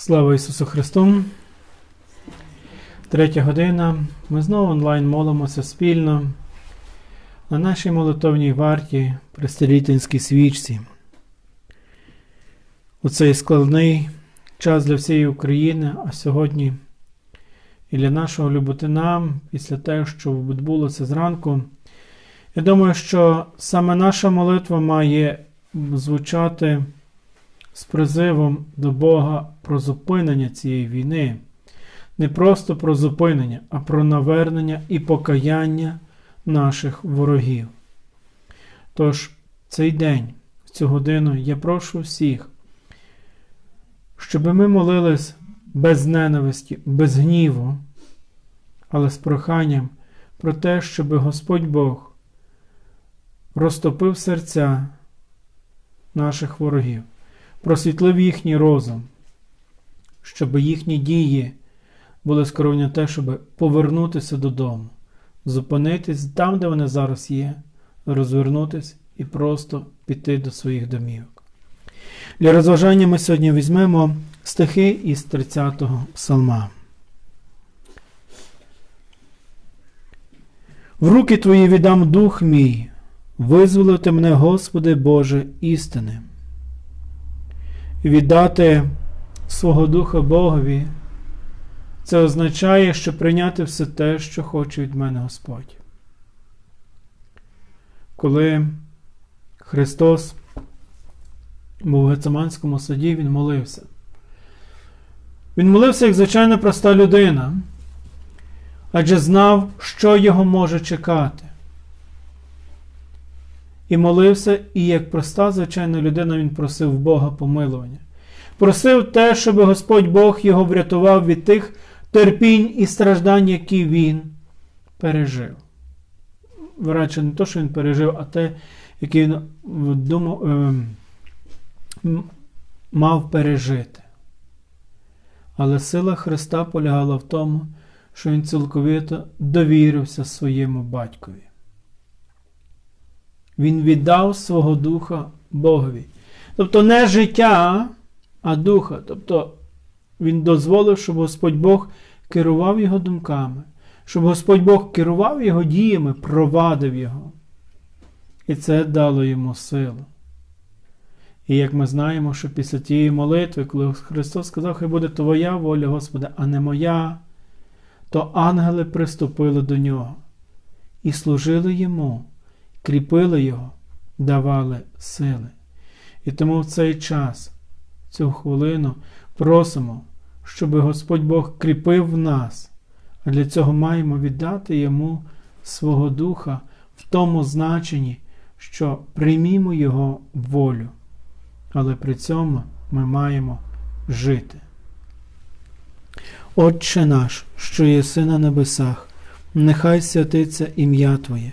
Слава Ісусу Христу! Третя година. Ми знову онлайн молимося спільно на нашій молитовній варті при Стелітинській свічці. У цей складний час для всієї України, а сьогодні і для нашого Люботина, після того, що відбулося зранку. Я думаю, що саме наша молитва має звучати з призивом до Бога про зупинення цієї війни. Не просто про зупинення, а про навернення і покаяння наших ворогів. Тож, цей день, цю годину, я прошу всіх, щоб ми молились без ненависті, без гніву, але з проханням про те, щоб Господь Бог розтопив серця наших ворогів, просвітлив їхній розум, щоб їхні дії були скеровані на те, щоб повернутися додому, зупинитись там, де вони зараз є, розвернутися і просто піти до своїх домівок. Для розважання ми сьогодні візьмемо стихи із 30-го псалма. В руки твої віддам дух мій, визволити мене, Господи Боже, істини. Віддати свого духа Богові, це означає, що прийняти все те, що хоче від мене Господь. Коли Христос був в Гециманському саді, Він молився. Він молився як звичайна проста людина, адже знав, що його може чекати. І молився, і як проста звичайна людина, він просив Бога помилування. Просив те, щоб Господь Бог його врятував від тих терпінь і страждань, які він пережив. Радше не те, що він пережив, а те, яке він думав, е, мав пережити. Але сила Христа полягала в тому, що він цілковито довірився своєму батькові. Він віддав свого духа Богові. Тобто не життя, а духа. Тобто він дозволив, щоб Господь Бог керував його думками, щоб Господь Бог керував його діями, провадив його. І це дало йому силу. І як ми знаємо, що після тієї молитви, коли Христос сказав, хай буде твоя воля, Господи, а не моя, то ангели приступили до нього і служили йому, кріпили його, давали сили. І тому в цей час, цю хвилину, просимо, щоб Господь Бог кріпив нас, а для цього маємо віддати Йому свого Духа в тому значенні, що приймімо Його волю, але при цьому ми маємо жити. Отче наш, що єси на небесах, нехай святиться ім'я Твоє,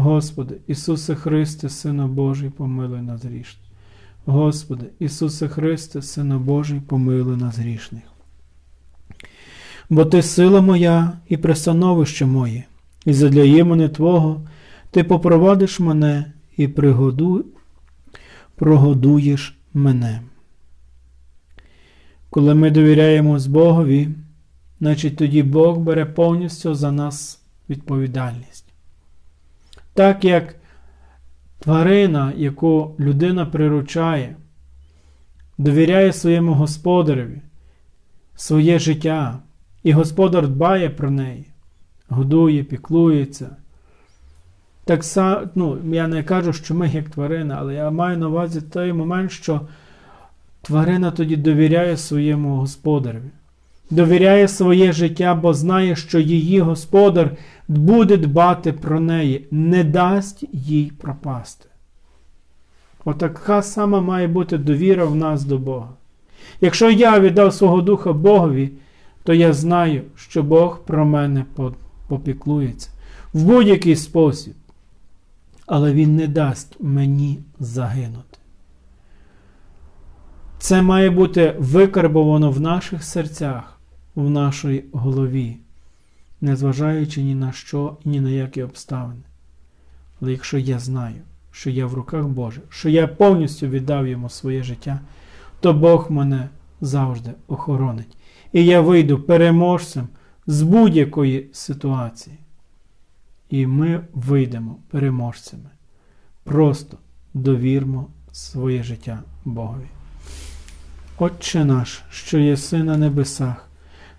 Господи, Ісусе Христе, Сину Божий, помилуй нас грішне. Господи, Ісусе Христе, Сину Божий, помилуй нас грішних. Бо Ти сила моя і пристановище моє, і задля імени Твого Ти попровадиш мене і пригоду... прогодуєш мене. Коли ми довіряємо Богові, значить тоді Бог бере повністю за нас відповідальність. Так як тварина, яку людина приручає, довіряє своєму господареві своє життя І Господар дбає про неї, годує, піклується. Так само, ну, я не кажу, що ми як тварина, але я маю на увазі той момент, що тварина тоді довіряє своєму господареві, довіряє своє життя, бо знає, що її господар буде дбати про неї, не дасть їй пропасти. Отака сама має бути довіра в нас до Бога. Якщо я віддав свого духа Богові, то я знаю, що Бог про мене попіклується в будь-який спосіб, але Він не дасть мені загинути. Це має бути викарбовано в наших серцях, в нашій голові, незважаючи ні на що і ні на які обставини. Але якщо я знаю, що я в руках Божих, що я повністю віддав йому своє життя, то Бог мене завжди охоронить. І я вийду переможцем з будь-якої ситуації. І ми вийдемо переможцями. Просто довірмо своє життя Богові. Отче наш, що єси на небесах,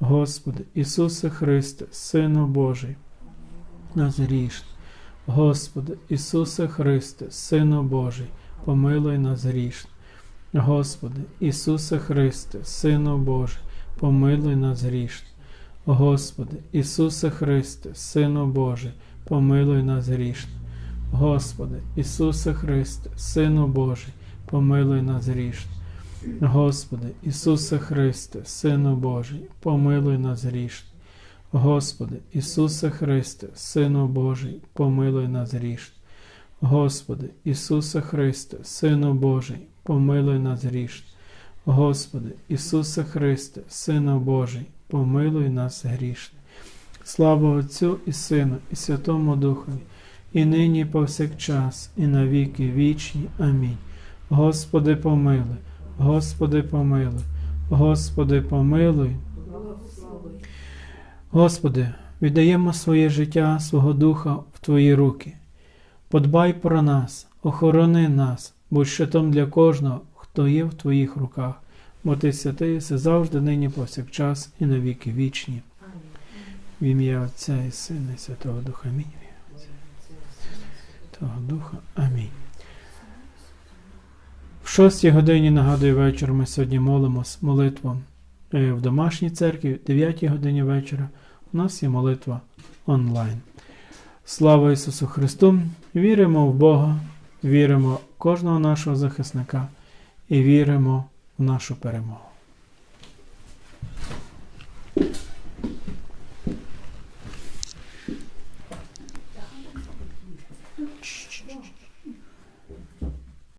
Господи, Ісусе Христе, Сину Божий, нас грішне. Господи, Ісусе Христе, Сину Божий, помилуй нас грішне. Господи, Ісусе Христе, Сину Божий, помилуй нас грішне. Господи, Ісусе Христе, Сину Божий, помилуй нас грішне. Господи, Ісусе Христе, Сину Божий, помилуй нас грішне. Господи, Ісусе Христе, Сину Божий, помилуй нас грішне. Господи, Ісусе Христе, Сину Божий, помилуй нас грішне. Господи, Ісусе Христе, Сину Божий, помилуй нас грішне. Господи, Ісусе Христе, Сину Божий, помилуй нас грішне. Слава Отцю і Сину, і Святому Духові, і нині, і повсякчас, і на віки вічні. Амінь. Господи, помилуй, Господи, помилуй, Господи, помилуй. Господи, віддаємо своє життя, свого Духа в Твої руки. Подбай про нас, охорони нас, будь щитом для кожного, хто є в Твоїх руках, бо Ти святий, все завжди, нині, повсякчас, і на віки вічні. В ім'я Отця і Сина, і Святого Духа. Амінь. Святого Духа. Амінь. В шостій годині, нагадую, вечір ми сьогодні молимось молитву в домашній церкві, в 9 годині вечора у нас є молитва онлайн. Слава Ісусу Христу! Віримо в Бога, віримо в кожного нашого захисника і віримо в нашу перемогу.